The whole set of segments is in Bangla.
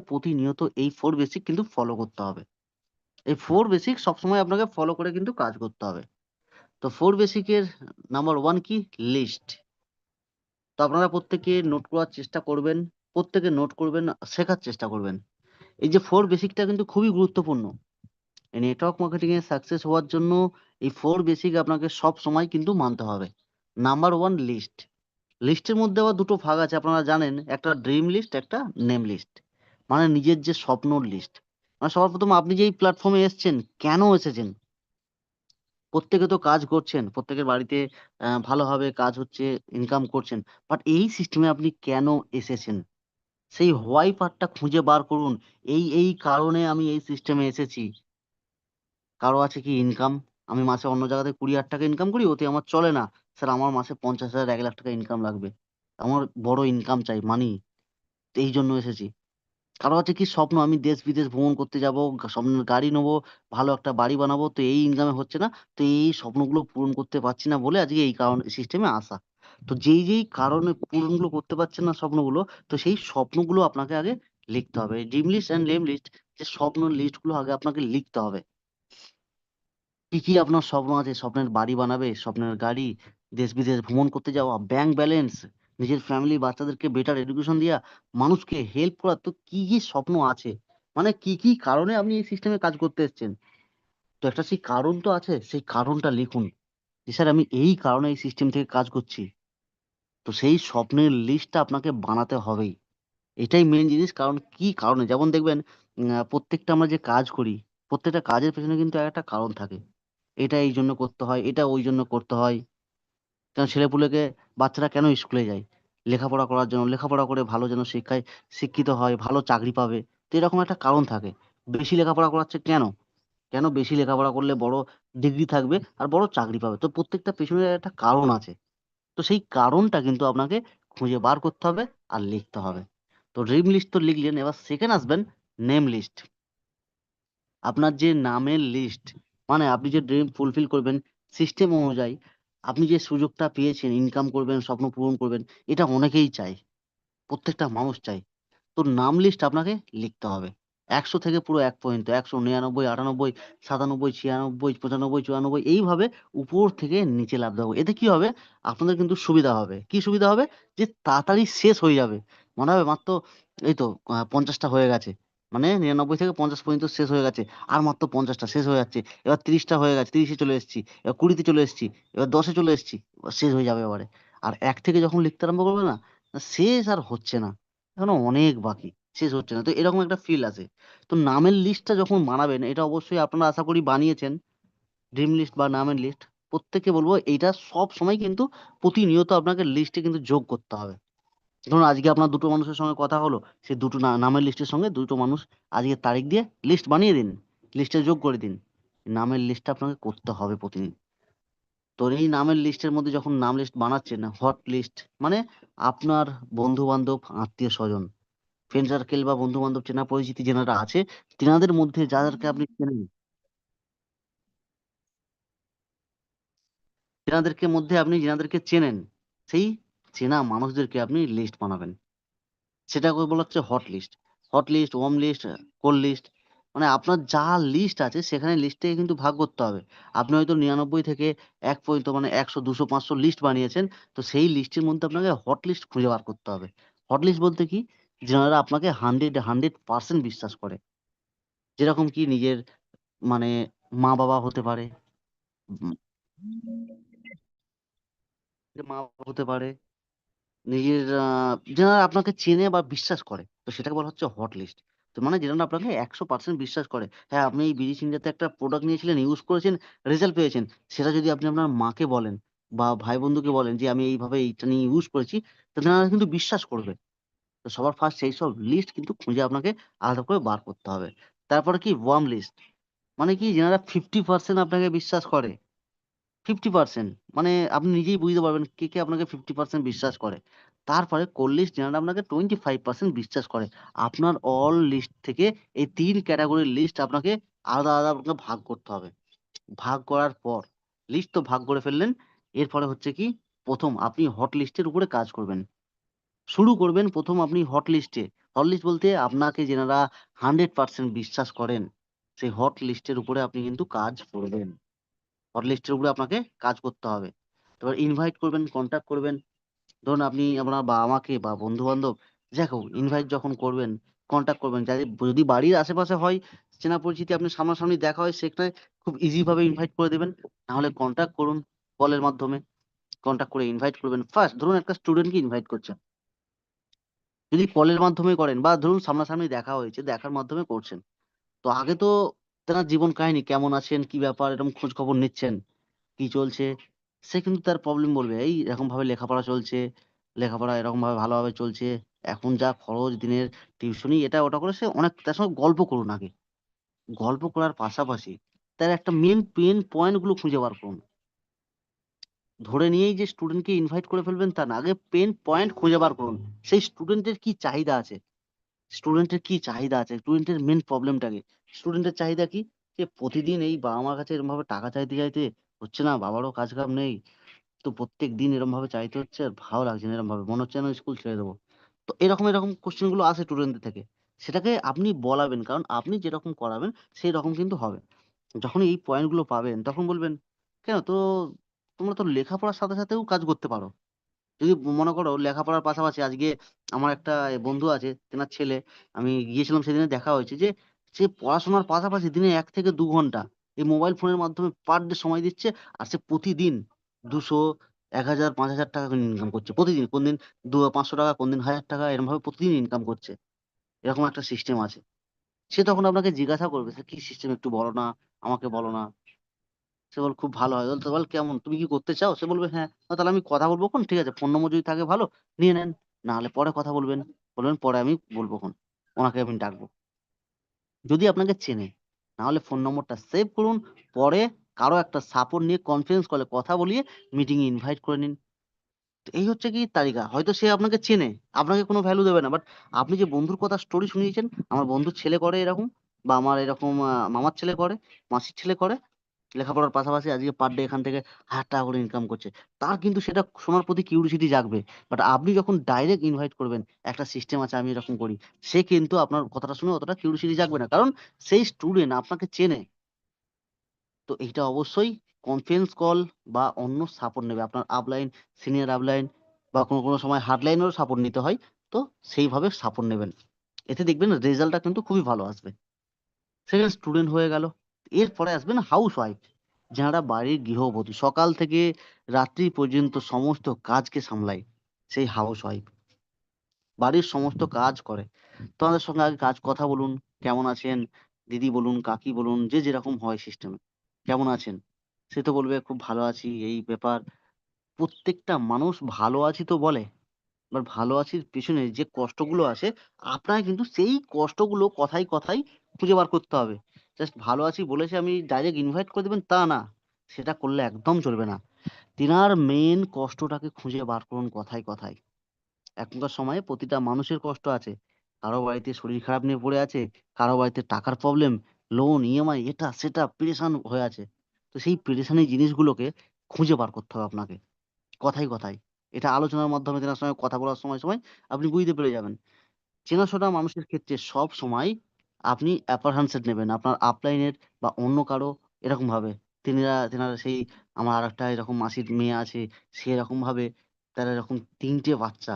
প্রতিনিয়ত এই ফোর বেসিক কিন্তু ফলো করতে হবে। এই ফোর বেসিক সবসময় আপনাকে ফলো করে কিন্তু কাজ করতে হবে। তো ফোর বেসিকের নাম্বার ওয়ান কি? লিস্ট। তো আপনারা প্রত্যেকে নোট করার চেষ্টা করবেন। প্রত্যেকে নোট করবেন, শেখার চেষ্টা করবেন। এই যে ফোর বেসিকটা কিন্তু খুবই গুরুত্বপূর্ণ। নেটওয়ার্ক মার্কেটিং এ সাকসেস হওয়ার জন্য এই ফোর বেসিক আপনাকে সবসময় কিন্তু মানতে হবে। Number one list. লিস্টের মধ্যে আবার দুটো ভাগ আছে আপনারা জানেন। একটা ড্রিম লিস্ট, একটা নেম লিস্ট। মানে নিজের যে স্বপ্নর লিস্ট। মানে সবার ১ম আপনি যে এই প্ল্যাটফর্মে এসছেন, কেন এসেছেন? প্রত্যেকে তো কাজ করছেন। প্রত্যেকের বাড়িতে ভালোভাবে কাজ হচ্ছে, ইনকাম করছেন। বাট এই সিস্টেমে আপনি কেন এসেছেন? সেই হোয়াই পার্টটা খুঁজে বার করুন। এই, এই কারণে আমি এই সিস্টেমে এসেছি। কারও আছে কি ইনকাম? আমি মাসে অন্য জায়গা থেকে ৳২০,০০০ ইনকাম করি, ওতে আমার চলে না। স্যার আমার মাসে পঞ্চাশ হাজার এক লাখ টাকা ইনকাম লাগবে। আমার বড় ইনকাম চাই, মানি। এই জন্য এসেছি। কারও আছে কি স্বপ্ন আমি দেশ-বিদেশ ভ্রমণ করতে যাব, স্বপ্নের গাড়ি নেব, ভালো একটা বাড়ি বানাবো। তো এই ইনকামে হচ্ছে না। তো এই, স্বপ্নগুলো পূরণ করতে পারছি না বলে আজকে এই কারণ সিস্টেমে আসা। তো যেই, যেই কারণে পূরণগুলো করতে পারছেন না স্বপ্নগুলো, তো সেই স্বপ্নগুলো আপনাকে আগে লিখতে হবে। Dream list and name list যে স্বপ্নের লিস্টগুলো আগে আপনাকে লিখতে হবে। কি, কি আপনার স্বপ্ন আছে? স্বপ্নের বাড়ি বানাবে, স্বপ্নের গাড়ি, দেশ-বিদেশ ভ্রমণ করতে যাওয়া, ব্যাংক ব্যালেন্স, নিজের ফ্যামিলি বাচ্চাদেরকে বেটার এডুকেশন দেয়া, মানুষকে হেল্প করা। তো কি, কি স্বপ্ন আছে? মানে কি, কি কারণে আপনি এই সিস্টেমে কাজ করতে এসছেন? তো একটা সেই কারণ তো আছে, সেই কারণটা লিখুন। যে স্যার আমি এই কারণে এই সিস্টেম থেকে কাজ করছি। তো সেই স্বপ্নের লিস্টটা আপনাকে বানাতে হবেই। এটাই মেইন জিনিস। কারণ কি কারণে? যেমন দেখবেন প্রত্যেকটা আমরা যে কাজ করি, প্রত্যেকটা কাজের পেছনে কিন্তু একটা কারণ থাকে। এটা এই জন্য করতে হয়, এটা ওই জন্য করতে হয়। কারণ ছেলেপুলেকে বাচ্চারা কেন স্কুলে যায়? লেখাপড়া করার জন্য। লেখাপড়া করে ভালো যেন শিক্ষায় শিক্ষিত হয়, ভালো চাকরি পাবে। তো এরকম একটা কারণ থাকে। বেশি লেখাপড়া করাচ্ছে কেন? কেন বেশি লেখাপড়া করলে বড় ডিগ্রি থাকবে আর বড় চাকরি পাবে। তো প্রত্যেকটা পেছনের একটা কারণ আছে। তো সেই কারণটা কিন্তু আপনাকে খুঁজে বার করতে হবে আর লিখতে হবে। তো ড্রিম লিস্ট তো লিখলেন, এবার 2nd আসবেন নেম লিস্ট। আপনার যে নামের লিস্ট, মানে আপনি যে ড্রিম ফুলফিল করবেন সিস্টেম অনুযায়ী আপনি যে সুযোগটা পেয়েছেন, ইনকাম করবেন, স্বপ্ন পূরণ করবেন, এটা অনেকেই চায়। প্রত্যেকটা মানুষ চায়। তো নাম লিস্ট আপনাকে লিখতে হবে। ১০০ থেকে পুরো এক পর্যন্ত ১০০, ৯৯, ৯৮, ৯৭, ৯৬, ৯৪, ৯৪ এইভাবে উপর থেকে নিচে লাফ দেবো। এতে কি হবে? আপনাদের কিন্তু সুবিধা হবে। কি সুবিধা হবে? যে তাড়াতাড়ি শেষ হয়ে যাবে। মনে হবে মাত্র এই তো আ ৫০ টা হয়ে গেছে। মানে ৯৯ থেকে ৫০ পর্যন্ত শেষ হয়ে গেছে। আর মাত্র ৫০ টা শেষ হয়ে যাচ্ছে। এবার ৩০ টা হয়ে গেছে। ৩০ এ চলে এসেছি। এবার কুড়িতে চলে এসেছি। এবার দশে চলে এসেছি। শেষ হয়ে যাবে এবারে। আর এক থেকে যখন লিখতে আরম্ভ করবে না, শেষ আর হচ্ছে না। এখনও অনেক বাকি। শেষ হচ্ছে না। তো এরকম একটা ফিল আসে। তো নামের লিস্টটা যখন বানাবেন, এটা অবশ্যই আপনারা আশা করি বানিয়েছেন। ড্রিম লিস্ট বা নামের লিস্ট। প্রত্যেককে বলব এইটা সবসময় কিন্তু প্রতিনিয়ত আপনাকে লিস্টে কিন্তু যোগ করতে হবে। ধরুন আজকে আপনার দুটো মানুষের সঙ্গে কথা হলো, সেই দুটো নামের লিস্টের সঙ্গে দুটো মানুষ আজকের তারিখ দিয়ে লিস্ট বানিয়ে দিন। লিস্টে যোগ করে দিন। নামের লিস্টটা আপনাকে করতে হবে প্রতিদিন। তো এই নামের লিস্টের মধ্যে যখন নাম লিস্ট বানাচ্ছেন, হট লিস্ট মানে আপনার বন্ধু-বান্ধব, আত্মীয়-স্বজন, ফ্রেন্ড সার্কেল বা বন্ধু-বান্ধব চেনা পরিচিতি যেনারা আছে, তেনাদের মধ্যে যাদেরকে আপনি চেনেন তেনাদেরকে মধ্যে আপনি যেনাদেরকে চেনেন, সেই চেনা মানুষদেরকে আপনি লিস্ট বানাবেন। সেটাকে বলা হচ্ছে hot list. Hot list, warm list, cold list মানে আপনার যা লিস্ট আছে সেখানে লিস্টটাকে কিন্তু ভাগ করতে হবে। আপনি হয়তো ৯৯ থেকে এক পর্যন্ত মানে একশো দুশো পাঁচশো লিস্ট বানিয়েছেন। তো সেই লিস্টের মধ্যে আপনাকে হট লিস্ট খুঁজে বার করতে হবে। হট লিস্ট বলতে কি? যারা আপনাকে 100 100% বিশ্বাস করে। যেরকম কি নিজের মানে মা-বাবা হতে পারে। মা-বাবা হতে পারে। নিজের যারা আপনাকে চেনে বা বিশ্বাস করে। তো সেটাকে বলা হচ্ছে হট লিস্ট। তো মানে যেজন্য আপনাকে ১০০% বিশ্বাস করে। হ্যাঁ, আপনি এই বিড়ি সিঞ্জাতে একটা প্রোডাক্ট নিয়েছিলেন, ইউজ করেছেন, রেজাল্ট পেয়েছেন। সেটা যদি আপনি আপনার মাকে বলেন বা ভাই-বন্ধুকে বলেন যে, "আমি এইভাবে এইটা নিয়ে ইউজ করেছি।" তো তেনারা কিন্তু বিশ্বাস করবে। তো সবার ফার্স্ট সেইসব লিস্ট কিন্তু খুঁজে আপনাকে আলাদা করে বার করতে হবে। তারপরে কি ওয়ার্ম লিস্ট। মানে কি যারা 50% আপনাকে বিশ্বাস করে। 50% মানে আপনি নিজেই বুঝতে পারবেন কে, কে আপনাকে 50% বিশ্বাস করে। তারপরে লিস্ট যারা আপনাকে 25% বিশ্বাস করে। আপনার অল লিস্ট থেকে এই ৩ ক্যাটেগরির লিস্ট আপনাকে আলাদা, আলাদা আপনাকে ভাগ করতে হবে। ভাগ করার পর লিস্ট তো ভাগ করে ফেললেন। এরপরে হচ্ছে কি প্রথম আপনি হট লিস্টের উপরে কাজ করবেন। শুরু করবেন প্রথম আপনি হট লিস্টে হট লিস্ট বলতে আপনাকে যেনারা 100% বিশ্বাস করেন, সেই হট লিস্টের উপরে আপনি কিন্তু কাজ করবেন। হট লিস্টের উপরে আপনাকে কাজ করতে হবে। এবার ইনভাইট করবেন, কনট্যাক্ট করবেন। ধরুন আপনি আপনার বাবা-মাকে বা বন্ধু-বান্ধব যাই হোক ইনভাইট যখন করবেন, কনট্যাক্ট করবেন। যাদের যদি বাড়ির আশেপাশে হয়, চেনা পরিচিতি আপনার সামনাসামনি দেখা হয় সেখানে খুব ইজি ভাবে ইনভাইট করে দেবেন। নাহলে কনট্যাক্ট করুন কলের মাধ্যমে। কনট্যাক্ট করে ইনভাইট করবেন। ফার্স্ট ধরুন একটা স্টুডেন্টকে ইনভাইট করছেন। যদি কলের মাধ্যমে করেন বা ধরুন সামনাসামনি দেখা হয়েছে, দেখার মাধ্যমে করছেন। তো আগে তো তেনার জীবন কাহিনী কেমন আছেন, কি ব্যাপার এরকম খোঁজ খবর নিচ্ছেন, কি চলছে। সে কিন্তু তার প্রবলেম বলবে, এই এরকমভাবে লেখাপড়া চলছে, লেখাপড়া এরকমভাবে ভালোভাবে চলছে। এখন যা খরচ দিনের টিউশনি এটা ওটা করে সে অনেক তার সঙ্গে গল্প করুন আগে। গল্প করার পাশাপাশি তার একটা মেইন পেইন পয়েন্টগুলো খুঁজে বার করুন। ধরে নিয়েই যে স্টুডেন্টকে ইনভাইট করে ফেলবেন তা না। আগে পেইন পয়েন্ট খুঁজে বার করুন। সেই স্টুডেন্টের কি চাহিদা আছে? স্টুডেন্টের কি চাহিদা আছে? স্টুডেন্টের মেইন প্রবলেমটা কি? স্টুডেন্টের চাহিদা কি? যে প্রতিদিন এই বাবা-মার কাছে এরকম ভাবে টাকা চাইতে, চাইতে হচ্ছে না, বাবারও কাজ কাম নেই। তো প্রত্যেকদিন এরমভাবে চাইতে হচ্ছে আর ভালো লাগছে না এরমভাবে। মনে হচ্ছে যেন স্কুল ছেড়ে দেব। তো এরকম, এরকম কোয়েশ্চেনগুলো আসে স্টুডেন্টদের থেকে। সেটাকে আপনি বলাবেন। কারণ আপনি যেরকম করাবেন সেইরকম কিন্তু হবে। যখনই এই পয়েন্টগুলো পাবেন তখন বলবেন, "কেন তো তোমরা তো লেখাপড়ার সাথে, সাথেও কাজ করতে পারো।" যদি মনে করো লেখাপড়ার পাশাপাশি আজকে আমার একটা বন্ধু আছে, তেনার ছেলে আমি গিয়েছিলাম সেদিনে দেখা হয়েছে যে, সে পড়াশোনার পাশাপাশি দিনে এক থেকে দু ঘণ্টা এই মোবাইল ফোনের মাধ্যমে পার ডে সময় দিচ্ছে। আর সে প্রতিদিন দুশো এক হাজার পাঁচ হাজার টাকা ইনকাম করছে। প্রতিদিন। কোনদিন দু ৳৫০০ কোনদিন ৳১,০০০ এরমভাবে প্রতিদিন ইনকাম করছে। এরকম একটা সিস্টেম আছে। সে তখন আপনাকে জিজ্ঞাসা করবে, "স্যার কি সিস্টেম একটু বলো না, আমাকে বলো না।" সে বলবে, "খুব ভালো হয়।" তো বল "কেমন? তুমি কি করতে চাও?" সে বলবে, "হ্যাঁ।" "তাহলে আমি কথা বলব খন? ঠিক আছে। ফোন নম্বর যদি থাকে ভালো, নিয়ে নেন। না হলে পরে কথা বলবেন। বলবেন, "পরে আমি বলব খন। ওনাকে আমি ডাকবো।" যদি আপনাকে চেনে, নাহলে ফোন নম্বরটা সেভ করুন। পরে কারও একটা সাপোর্ট নিয়ে কনফারেন্স কলে কথা বলিয়ে মিটিং ইনভাইট করে নিন। এই হচ্ছে কি তালিকা। হয়তো সে আপনাকে চেনে, আপনাকে কোনো ভ্যালু দেবে না। বাট আপনি যে বন্ধুর কথা স্টোরি শুনিয়েছেন, আমার বন্ধুর ছেলে করে এরকম বা আমার এরকম মামার ছেলে করে, মাসির ছেলে করে। লেখাপড়ার পাশাপাশি আজকে পার ডে এখান থেকে ৳১,০০০ করে ইনকাম করছে। তার কিন্তু সেটা শোনার প্রতি কিউরিওসিটি জাগবে। বাট আপনি যখন ডাইরেক্ট ইনভাইট করবেন, একটা সিস্টেম আছে আমি এরকম করি। সে কিন্তু আপনার কথাটা শুনে অতটা কিউরিওসিটি জাগবে না। কারণ সেই স্টুডেন্ট আপনাকে চেনে। তো এইটা অবশ্যই কনফারেন্স কল বা অন্য সাপোর্ট নেবে। আপনার আপলাইন, সিনিয়র আপলাইন বা কোনো, কোনো সময় হার্ডলাইনেরও সাপোর্ট নিতে হয়। তো সেইভাবে সাপোর্ট নেবেন। এতে দেখবেন রেজাল্টটা কিন্তু খুবই ভালো আসবে। সেখানে স্টুডেন্ট হয়ে গেল। এরপরে আসবেন হাউসওয়াইফ। যারা বাড়ির গৃহবধূ। সকাল থেকে রাত্রি পর্যন্ত সমস্ত কাজকে সামলায় সেই হাউসওয়াইফ। বাড়ির সমস্ত কাজ করে। তাদের সঙ্গে আগে কাজ কথা বলুন, কেমন আছেন? দিদি বলুন, কাকি বলুন, যে যেরকম হয় সিস্টেমে। কেমন আছেন? সে তো বলবে, "খুব ভালো আছি।" এই ব্যাপার। প্রত্যেকটা মানুষ ভালো আছি তো বলে। এবার ভালো আছির পিছনে যে কষ্টগুলো আছে, আপনাকে কিন্তু সেই কষ্টগুলো কথায়, কথায় খুঁজে বার করতে হবে। জাস্ট ভালো আছি বলেছে আমি ডাইরেক্ট ইনভাইট করে দিবেন তা না। সেটা করলে একদম চলবে না। তিনার মেইন কষ্টটাকে খুঁজে বার করুন কথায়, কথায়। এখনকার সময়ে প্রতিটা মানুষের কষ্ট আছে। কারও বাড়িতে শরীর খারাপ নিয়ে পড়ে আছে, কারও বাড়িতে টাকার প্রবলেম, লোন, ইএমআই এটা সেটা পেরেশান হয়ে আছে। তো সেই পেরেশানি জিনিসগুলোকে খুঁজে বার করতে হবে আপনাকে। কথায়, কথায়। এটা আলোচনার মাধ্যমে তেনার সঙ্গে কথা বলার সময়, সময় আপনি বুঝতে পেরে যাবেন। চেনাশোনা মানুষের ক্ষেত্রে সবসময় আপনি আপার হ্যান্ডসেট নেবেন। আপনার আপলাইনের বা অন্য কারও এরকমভাবে। তিনারা তেনারা সেই আমার আরেকটা এরকম মাসির মেয়ে আছে, সে এরকমভাবে তার এরকম তিনটে বাচ্চা।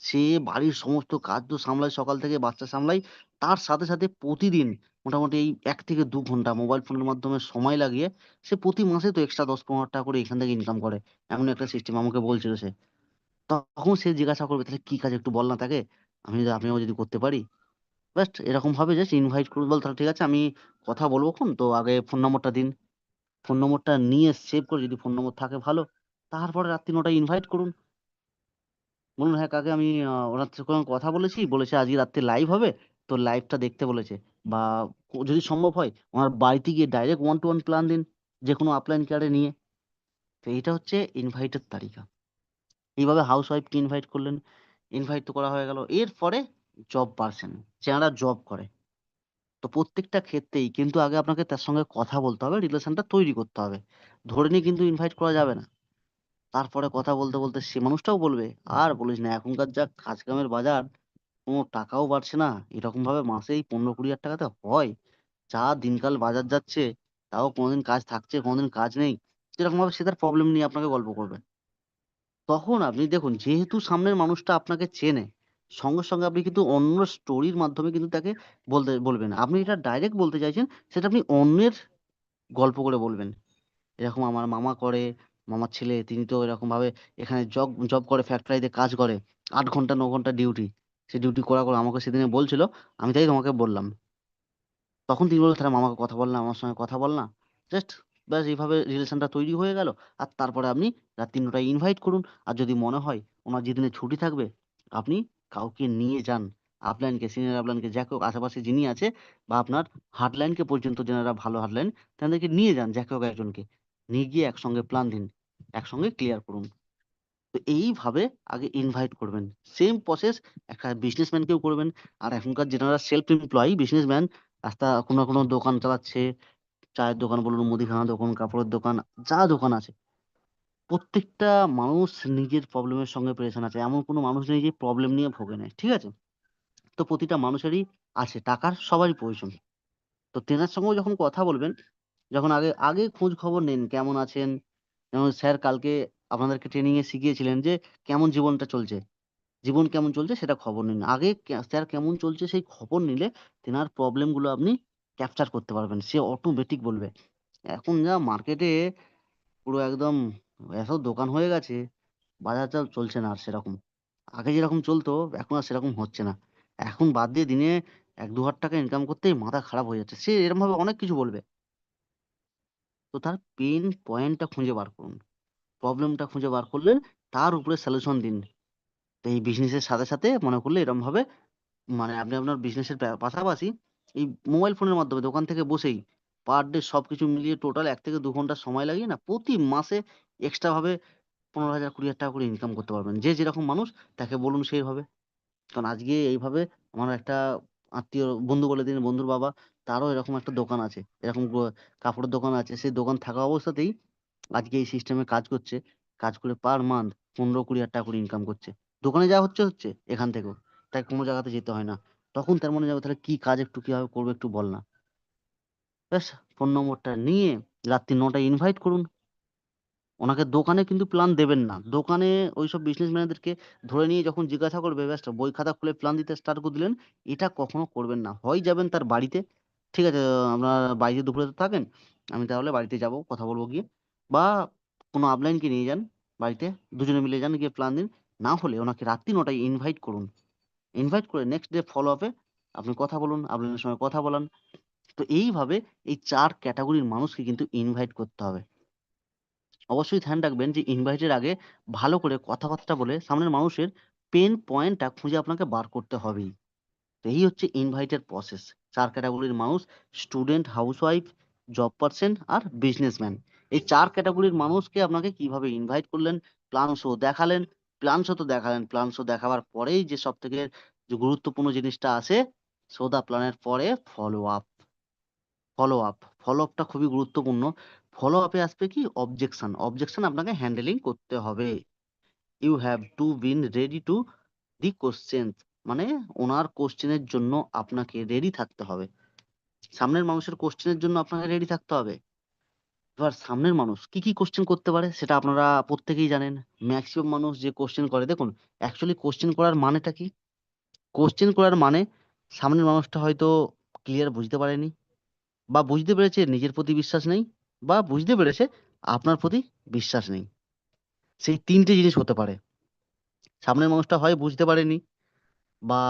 সে বাড়ির সমস্ত কাজ তো সামলায় সকাল থেকে বাচ্চা সামলায়। তার সাথে, সাথে প্রতিদিন মোটামুটি এই এক থেকে দু ঘণ্টা মোবাইল ফোনের মাধ্যমে সময় লাগিয়ে সে প্রতি মাসে তো এক্সট্রা ৳১০-৳১৫ করে এখান থেকে ইনকাম করে। এমন একটা সিস্টেম আমাকে বলছিল সে। তখন সে জিজ্ঞাসা করবে, "তাহলে কি কাজ একটু বল না তাকে? আমি আমিও যদি করতে পারি?" জাস্ট এরকমভাবে জাস্ট ইনভাইট করুন বল, "তাহলে ঠিক আছে আমি কথা বলব খন তো আগে ফোন নম্বরটা দিন।" ফোন নম্বরটা নিয়ে সেভ করে যদি ফোন নম্বর থাকে ভালো। তারপরে রাত্রি ৯ টায় ইনভাইট করুন। বলুন, "হ্যাঁ কাকে আমি ওনার সঙ্গে কথা বলেছি। বলেছে আজকে রাত্রে লাইভ হবে। তো লাইভটা দেখতে বলেছে।" বা যদি সম্ভব হয় ওনার বাড়িতে গিয়ে direct one to one plan দিন। যেকোনো আপলাইন কেয়ারে নিয়ে। তো এইটা হচ্ছে ইনভাইটের তালিকা। এইভাবে হাউসওয়াইফকে ইনভাইট করলেন। ইনভাইট তো করা হয়ে গেল। এরপরে জব পারসন, যারা জব করে। তো প্রত্যেকটা ক্ষেত্রেই কিন্তু আগে আপনাকে তার সঙ্গে কথা বলতে হবে, রিলেশনটা তৈরি করতে হবে। ধরে নিয়ে কিন্তু ইনভাইট করা যাবে না। তারপরে কথা বলতে, বলতে সে মানুষটাও বলবে, "আর বলিস না এখনকার যা কাজ কামের বাজার, কোনো টাকাও বাড়ছে না। এরকম এরকমভাবে মাসেই ১৫-২০,০০০ টাকাতে হয়? যা দিনকাল বাজার যাচ্ছে, তাও কোনোদিন কাজ থাকছে, কোনোদিন কাজ নেই। সেরকম ভাবে সে তার প্রবলেম নিয়ে আপনাকে গল্প করবে। তখন আপনি দেখুন যেহেতু সামনের মানুষটা আপনাকে চেনে, সঙ্গে, সঙ্গে আপনি কিন্তু অন্য স্টোরির মাধ্যমে কিন্তু তাকে বলতে বলবেন। আপনি এটা ডাইরেক্ট বলতে চাইছেন, সেটা আপনি অন্যের গল্প করে বলবেন। এরকম আমার মামা করে, মামার ছেলে তিনি তো এরকমভাবে এখানে জব জব করে ফ্যাক্টরিতে কাজ করে। আট ঘণ্টা ন ঘণ্টা ডিউটি। সে ডিউটি করার পর আমাকে সেদিনে বলছিল, আমি তাই তোমাকে বললাম। তখন তিনি বলল, "তাহলে মামাকে কথা বল না, আমার সঙ্গে কথা বল না।" জাস্ট ব্যাস এইভাবে রিলেশনটা তৈরি হয়ে গেল। আর তারপরে আপনি রাত্রি ৯ টায় ইনভাইট করুন। আর যদি মনে হয় ওনার যেদিনে ছুটি থাকবে, আপনি কাউকে নিয়ে যান। আপলাইনকে, সিনিয়র আপলাইনকে যাকে হোক আশেপাশে যিনি আছে বা আপনার হার্ডলাইনকে পর্যন্ত যারা ভালো হার্ডলাইন, তাদেরকে নিয়ে যান যাকে হোক একজনকে। নিয়ে গিয়ে একসঙ্গে প্ল্যান দিন। একসঙ্গে ক্লিয়ার করুন। তো এইভাবে আগে ইনভাইট করবেন। সেম প্রসেস একটা বিজনেসম্যানকেও করবেন। আর এখনকার যারা সেলফ এমপ্লয়ি বিজনেসম্যান রাস্তা কোনো না কোনো দোকান চালাচ্ছে। চায়ের দোকান বলুন, মুদিখানার দোকান, কাপড়ের দোকান, যা দোকান আছে। প্রত্যেকটা মানুষ নিজের প্রবলেমের সঙ্গে পেরেশান আছে। এমন কোনো মানুষ নেই যে প্রবলেম নিয়ে ভোগে নাই। ঠিক আছে? তো প্রতিটা মানুষেরই আছে। টাকার সবারই প্রয়োজন। তো তেনার সঙ্গেও যখন কথা বলবেন, যখন আগে, আগে খোঁজ খবর নিন কেমন আছেন? যেমন স্যার কালকে আপনাদেরকে ট্রেনিং এ শিখিয়েছিলেন যে কেমন জীবনটা চলছে। জীবন কেমন চলছে সেটা খবর নিন। আগে স্যার কেমন চলছে সেই খবর নিলে তেনার প্রবলেমগুলো আপনি ক্যাপচার করতে পারবেন। সে অটোমেটিক বলবে। এখন যা মার্কেটে পুরো একদম এত দোকান হয়ে গেছে, বাজারটা চলছে না আর সেরকম। আগে যেরকম চলতো এখন আর সেরকম হচ্ছে না। এখন বাদ দিয়ে দিনে ৳১-২,০০০ ইনকাম করতেই মাথা খারাপ হয়ে যাচ্ছে। সে এরমভাবে অনেক কিছু বলবে। তো তার পেইন পয়েন্টটা খুঁজে বার করুন। প্রবলেমটা খুঁজে বার করলেন, তার উপরে সলিউশন দিন। তো এই বিজনেসের সাথে, সাথে মনে করলে এরমভাবে মানে আপনি আপনার বিজনেসের পাশাপাশি এই মোবাইল ফোনের মাধ্যমে দোকান থেকে বসেই পার ডে সবকিছু মিলিয়ে টোটাল এক থেকে দু ঘণ্টা সময় লাগিয়ে না প্রতি মাসে এক্সট্রা ভাবে ৳১৫,০০০ ৳২০,০০০ করে ইনকাম করতে পারবেন। যে যেরকম মানুষ তাকে বলুন সেইভাবে। কারণ আজকে এইভাবে আমার একটা আত্মীয় বন্ধু বলে দিন বন্ধুর বাবা তারও এরকম একটা দোকান আছে। এরকম কাপড়ের দোকান আছে। সেই দোকান থাকা অবস্থাতেই আজকে এই সিস্টেমে কাজ করছে। কাজ করে পার মান্থ পনেরো কুড়ি হাজার টাকা করে ইনকাম করছে। দোকানে যা হচ্ছে, হচ্ছে এখান থেকেও। তাই কোনো জায়গাতে যেতে হয় না। তখন তার মনে যাবে তাহলে কি কাজ একটু কীভাবে করব একটু বল না। ব্যাস ফোন নম্বরটা নিয়ে রাত্রি ৯ টায় ইনভাইট করুন। ওনাকে দোকানে কিন্তু প্ল্যান দেবেন না। দোকানে ওইসব বিজনেসম্যানদেরকে ধরে নিয়ে যখন জিজ্ঞাসা করবে ব্যাস বই খাতা খুলে প্ল্যান দিতে স্টার্ট করে দিলেন। এটা কখনো করবেন না। হয় যাবেন তার বাড়িতে, ঠিক আছে আপনার বাড়িতে দুপুরে তো থাকেন। আমি তাহলে বাড়িতে যাব, কথা বলব গিয়ে। বা কোনো আপলাইনকে নিয়ে যান বাড়িতে। দুজনে মিলে যান গিয়ে প্ল্যান দিন। না হলে ওনাকে রাত্রি ৯ টায় ইনভাইট করুন। ইনভাইট করে নেক্সট ডে ফলো আপ আপনি কথা বলুন, আপলাইনের সঙ্গে কথা বলান। তো এইভাবে এই ৪ ক্যাটেগরির মানুষকে কিন্তু ইনভাইট করতে হবে। অবশ্যই ধ্যান রাখবেন যে ইনভাইটের আগে ভালো করে কথাবার্তা বলে সামনের মানুষের পেন পয়েন্টটা খুঁজে আপনাকে বার করতে হবেই। তো এই হচ্ছে ইনভাইটের প্রসেস। চার ক্যাটাগরির মানুষ স্টুডেন্ট, হাউসওয়াইফ, জব পারসন আর বিজনেসম্যান। এই চার ক্যাটাগরির মানুষকে আপনাকে কীভাবে ইনভাইট করলেন, প্ল্যান শো দেখালেন। প্ল্যান শো তো দেখালেন। প্ল্যান শো দেখাবার পরেই যে সবথেকে যে গুরুত্বপূর্ণ জিনিসটা আসে, শো দা প্ল্যানের পরে follow up. Follow up. Follow আপটা খুবই গুরুত্বপূর্ণ। ফলো আপে আসবে কি অবজেকশন। অবজেকশন আপনাকে হ্যান্ডেলিং করতে হবে। You have to been ready to the question মানে ওনার কোশ্চেনের জন্য আপনাকে রেডি থাকতে হবে। সামনের মানুষের কোশ্চেনের জন্য আপনাকে রেডি থাকতে হবে। এবার সামনের মানুষ কি, কি কোশ্চেন করতে পারে সেটা আপনারা প্রত্যেকেই জানেন। ম্যাক্সিমাম মানুষ যে কোশ্চেন করে দেখুন অ্যাকচুয়ালি কোশ্চেন করার মানেটা কি? কোয়েশ্চেন করার মানে সামনের মানুষটা হয়তো ক্লিয়ার বুঝতে পারেনি বা বুঝতে পেরেছে নিজের প্রতি বিশ্বাস নেই বা বুঝতে পেরেছে আপনার প্রতি বিশ্বাস নেই। সেই ৩ টে জিনিস হতে পারে। সামনের মানুষটা হয় বুঝতে পারেনি বা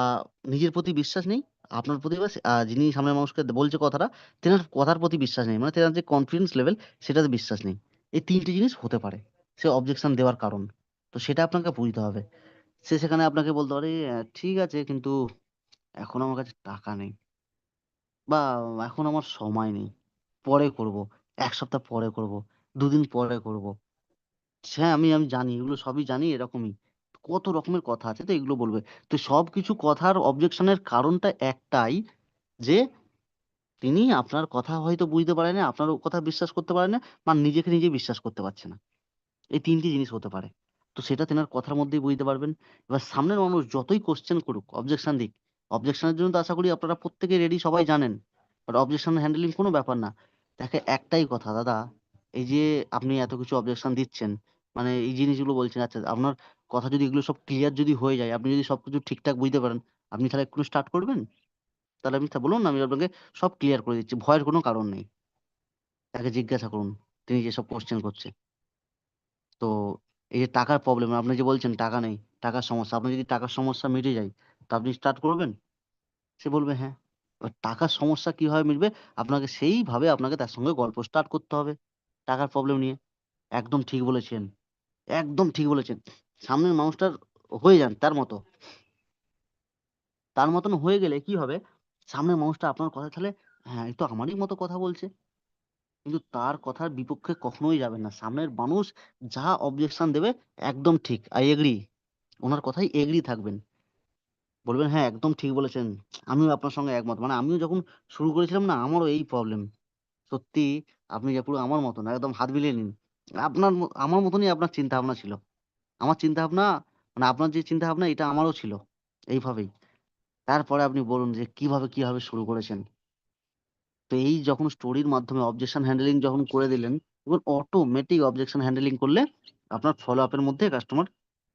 নিজের প্রতি বিশ্বাস নেই, আপনার প্রতি বা যিনি সামনের মানুষকে বলছে কথাটা, তেনার কথার প্রতি বিশ্বাস নেই। মানে তেনার যে কনফিডেন্স লেভেল সেটাতে বিশ্বাস নেই। এই ৩ টে জিনিস হতে পারে। সে অবজেকশন দেওয়ার কারণ। তো সেটা আপনাকে বুঝতে হবে। সে সেখানে আপনাকে বলতে পারে, ঠিক আছে কিন্তু এখন আমার কাছে টাকা নেই।" বা "এখন আমার সময় নেই। পরে করব। ১ সপ্তাহ পরে করব। দুদিন পরে করব।" হ্যাঁ, আমি আমি জানি এগুলো সবই জানি এরকমই। কত রকমের কথা আছে তো এগুলো বলবে। তো সবকিছু কথার অবজেকশন এর কারণটা একটাই যে তিনি আপনার কথা হয়তো বুঝতে পারে না, আপনার কথা বিশ্বাস করতে পারে না বা নিজেকে নিজে বিশ্বাস করতে পারছে না। এই তিনটি জিনিস হতে পারে। তো সেটা তেনার কথার মধ্যেই বুঝতে পারবেন। এবার সামনের মানুষ যতই কোয়েশ্চেন করুক, অবজেকশন দিক, অবজেকশন এর জন্য তো আশা করি আপনারা প্রত্যেকেই রেডি সবাই জানেন। বাট অবজেকশন হ্যান্ডলিং কোনো ব্যাপার না। তাকে একটাই কথা, "দাদা এই যে আপনি এত কিছু অবজেকশন দিচ্ছেন, মানে এই জিনিসগুলো বলছেন, আচ্ছা আপনার কথা যদি এগুলো সব ক্লিয়ার যদি হয়ে যায়, আপনি যদি সবকিছু ঠিকঠাক বুঝতে পারেন, আপনি তাহলে এক্ষুনি স্টার্ট করবেন? তাহলে আপনি তা বলুন না আমি আপনাকে সব ক্লিয়ার করে দিচ্ছি। ভয়ের কোনো কারণ নেই।" তাকে জিজ্ঞাসা করুন, তিনি যেসব কোয়েশ্চেন করছে। তো এই যে টাকার প্রবলেম আপনি যে বলছেন টাকা নেই, টাকার সমস্যা। আপনার যদি টাকার সমস্যা মিটে যায়, তা আপনি স্টার্ট করবেন? সে বলবে হ্যাঁ। টাকার সমস্যা কীভাবে মিটবে? আপনাকে সেইভাবে আপনাকে তার সঙ্গে গল্প স্টার্ট করতে হবে, টাকার প্রবলেম নিয়ে। একদম ঠিক বলেছেন, একদম ঠিক বলেছেন। সামনের মানুষটার হয়ে যান তার মতো। তার মতন হয়ে গেলে কি হবে? সামনের মানুষটা আপনার কথা তাহলে, হ্যাঁ, এ তো আমারই মতো কথা বলছে। কিন্তু তার কথার বিপক্ষে কখনোই যাবেন না। সামনের মানুষ যা অবজেকশন দেবে একদম ঠিক। I agree ওনার কথায় এগ্রি থাকবেন। বলবেন, "হ্যাঁ, একদম ঠিক বলেছেন। আমিও আপনার সঙ্গে একমত।" মানে আমিও যখন শুরু করেছিলাম না আমারও এই প্রবলেম। সত্যি আপনি যে পুরো আমার মতন একদম হাত মিলিয়ে নিন। আপনার আমার মতনই আপনার চিন্তাভাবনা ছিল। আমার চিন্তাভাবনা মানে আপনার যে চিন্তাভাবনা এটা আমারও ছিল। এইভাবেই। তারপরে আপনি বলুন যে কীভাবে, কীভাবে শুরু করেছেন? তো এই যখন স্টোরির মাধ্যমে অবজেকশন হ্যান্ডলিং যখন করে দিলেন, তখন অটোমেটিক অবজেকশন হ্যান্ডলিং করলে আপনার ফলো আপ এর মধ্যে কাস্টমার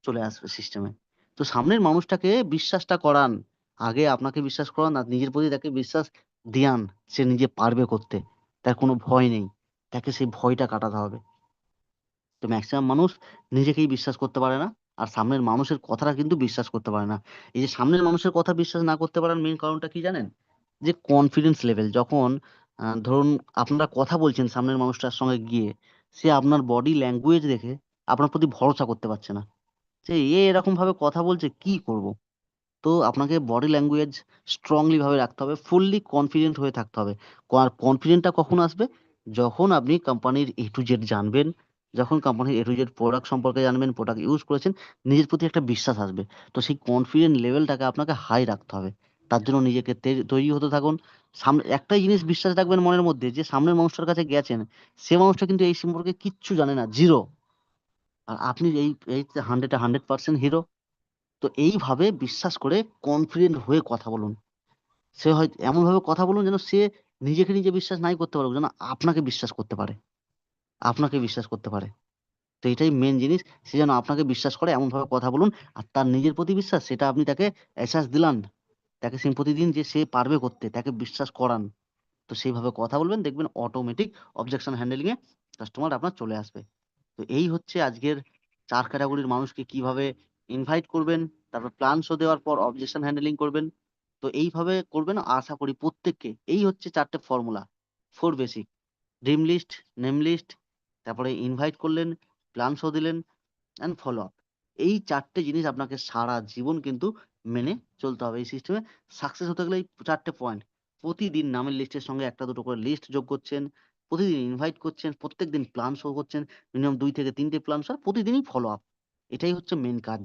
চলে আসবে সিস্টেমে। তো সামনের মানুষটাকে বিশ্বাসটা করান। আগে আপনাকে বিশ্বাস করান আর নিজের প্রতি তাকে বিশ্বাস দিয়ান। সে নিজে পারবে করতে। তার কোনো ভয় নেই। তাকে সেই ভয়টা কাটাতে হবে। তো মেক্সিমাম মানুষ নিজেকেই বিশ্বাস করতে পারে না। আর সামনের মানুষের কথাটা কিন্তু বিশ্বাস করতে পারে না। এই যে সামনের মানুষের কথা বিশ্বাস না করতে পারার মেইন কারণটা কি জানেন? যে কনফিডেন্স লেভেল যখন ধরুন আপনারা কথা বলছেন সামনের মানুষটার সঙ্গে গিয়ে, সে আপনার বডি ল্যাঙ্গুয়েজ দেখে আপনার প্রতি ভরসা করতে পারছে না। যে এ এরকমভাবে কথা বলছে কি করব? তো আপনাকে বডি ল্যাঙ্গুয়েজ স্ট্রংলি ভাবে রাখতে হবে। ফুললি কনফিডেন্ট হয়ে থাকতে হবে। আর কনফিডেন্ট টা কখন আসবে? যখন আপনি কোম্পানির এ টু জেড জানবেন, যখন কোম্পানির এ টু জেড প্রোডাক্ট সম্পর্কে জানবেন, প্রোডাক্ট ইউজ করেছেন, নিজের প্রতি একটা বিশ্বাস আসবে। তো সেই কনফিডেন্ট লেভেলটাকে আপনাকে হাই রাখতে হবে। তার জন্য নিজেকে তৈরি হতে থাকুন। সাম একটাই জিনিস বিশ্বাস রাখবেন মনের মধ্যে যে সামনের মানুষটার কাছে গেছেন, সে মানুষটা কিন্তু এই সম্পর্কে কিচ্ছু জানে না, 0 আর আপনি এই এই 100 এ 100% হিরো। তো এইভাবে বিশ্বাস করে কনফিডেন্ট হয়ে কথা বলুন। সে হয় এমনভাবে কথা বলুন যেন সে নিজেকে নিজে বিশ্বাস নাই করতে পারুক, যেন আপনাকে বিশ্বাস করতে পারে। আপনাকে বিশ্বাস করতে পারে। তো এটাই মেইন জিনিস। সে যেন আপনাকে বিশ্বাস করে এমনভাবে কথা বলুন। আর তার নিজের প্রতি বিশ্বাস সেটা আপনি তাকে এহসাস দিলান। তাকে সিম্পাথি দিন যে সে পারবে করতে। তাকে বিশ্বাস করান। তো সেইভাবে কথা বলবেন দেখবেন অটোমেটিক অবজেকশন হ্যান্ডলিং এ কাস্টমার আপনার চলে আসবে। তো এই হচ্ছে আজকের চার ক্যাটাগরির মানুষকে কীভাবে ইনভাইট করবেন, তারপর প্ল্যান শো দেওয়ার পর অবজেকশন হ্যান্ডেলিং করবেন। তো এইভাবে করবেন আশা করি প্রত্যেককে। এই হচ্ছে চারটে formula. Four basic. Dream list, name list, তারপরে ইনভাইট করলেন, প্ল্যান শো দিলেন অ্যান্ড ফলো আপ। এই চারটে জিনিস আপনাকে সারা জীবন কিন্তু মেনে চলতে হবে। এই সিস্টেমে সাকসেস হতে গেলে এই ৪ টে পয়েন্ট। প্রতিদিন নামের লিস্টের সঙ্গে একটা দুটো করে লিস্ট যোগ করছেন। প্রতিদিন ইনভাইট করছেন, প্রত্যেকদিন প্ল্যান শো করছেন। মিনিমাম দুই থেকে ৩ টে প্ল্যান শো, প্রতিদিনই ফলো আপ। এটাই হচ্ছে মেন কাজ।